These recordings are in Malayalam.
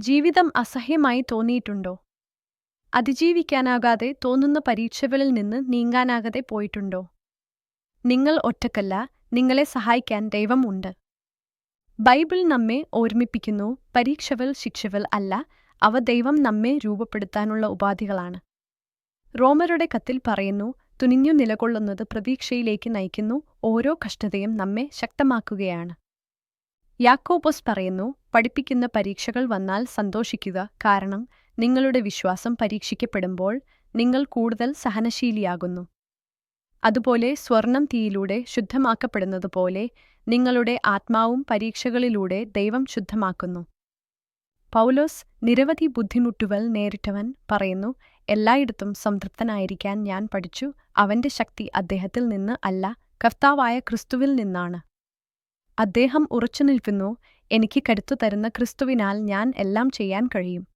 ജീവിതം അസഹ്യമായി തോന്നിയിട്ടുണ്ടോ? അതിജീവിക്കാനാകാതെ തോന്നുന്ന പരീക്ഷകളിൽ നിന്ന് നീങ്ങാനാകാതെ പോയിട്ടുണ്ടോ? നിങ്ങൾ ഒറ്റക്കല്ല നിങ്ങളെ സഹായിക്കാൻ ദൈവം ഉണ്ട്. ബൈബിൾ നമ്മെ ഓർമ്മിപ്പിക്കുന്നു പരീക്ഷകൾ ശിക്ഷകൾ അല്ല അവ ദൈവം നമ്മെ രൂപപ്പെടുത്താനുള്ള ഉപാധികളാണ്. റോമരുടെ കത്തിൽ പറയുന്നു തുനിഞ്ഞു നിലകൊള്ളുന്നത് പ്രതീക്ഷയിലേക്ക് നയിക്കുന്നു ഓരോ കഷ്ടതയും നമ്മെ ശക്തമാക്കുകയാണ്. യാക്കോബോസ് പറയുന്നു പഠിപ്പിക്കുന്ന പരീക്ഷകൾ വന്നാൽ സന്തോഷിക്കുക. കാരണം നിങ്ങളുടെ വിശ്വാസം പരീക്ഷിക്കപ്പെടുമ്പോൾ നിങ്ങൾ കൂടുതൽ സഹനശീലിയാകുന്നു. അതുപോലെ സ്വർണം തീയിലൂടെ ശുദ്ധമാക്കപ്പെടുന്നതുപോലെ നിങ്ങളുടെ ആത്മാവും പരീക്ഷകളിലൂടെ ദൈവം ശുദ്ധമാക്കുന്നു. പൗലോസ് നിരവധി ബുദ്ധിമുട്ടുകൾ നേരിട്ടവൻ പറയുന്നു എല്ലായിടത്തും സംതൃപ്തനായിരിക്കാൻ ഞാൻ പഠിച്ചു. അവന്റെ ശക്തി അദ്ദേഹത്തിൽ നിന്ന് അല്ല കർത്താവായ ക്രിസ്തുവിൽ നിന്നാണ്. അദ്ദേഹം ഉറച്ചു നിൽക്കുന്നു എനിക്ക് കരുത്തു തരുന്ന ക്രിസ്തുവിനാൽ ഞാൻ എല്ലാം ചെയ്യാൻ കഴിയും.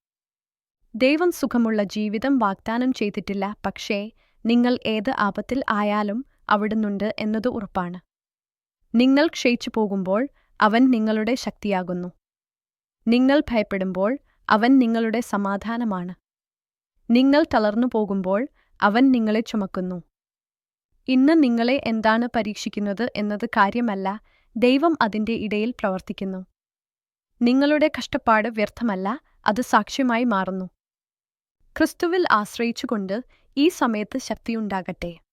ദൈവം സുഖമുള്ള ജീവിതം വാഗ്ദാനം ചെയ്തിട്ടില്ല പക്ഷേ നിങ്ങൾ ഏത് ആപത്തിൽ ആയാലും അവിടുന്നുണ്ട് എന്നത് ഉറപ്പാണ്. നിങ്ങൾ ക്ഷയിച്ചു പോകുമ്പോൾ അവൻ നിങ്ങളുടെ ശക്തിയാകുന്നു. നിങ്ങൾ ഭയപ്പെടുമ്പോൾ അവൻ നിങ്ങളുടെ സമാധാനമാണ്. നിങ്ങൾ തളർന്നു പോകുമ്പോൾ അവൻ നിങ്ങളെ ചുമക്കുന്നു. ഇന്ന് നിങ്ങളെ എന്താണ് പരീക്ഷിക്കുന്നത് എന്നത് കാര്യമല്ല ദൈവം അതിന്റെ ഇടയിൽ പ്രവർത്തിക്കുന്നു. നിങ്ങളുടെ കഷ്ടപ്പാട് വ്യർത്ഥമല്ല അത് സാക്ഷ്യമായി മാറുന്നു. ക്രിസ്തുവിൽ ആശ്രയിച്ചുകൊണ്ട് ഈ സമയത്ത് ശക്തിയുണ്ടാകട്ടെ.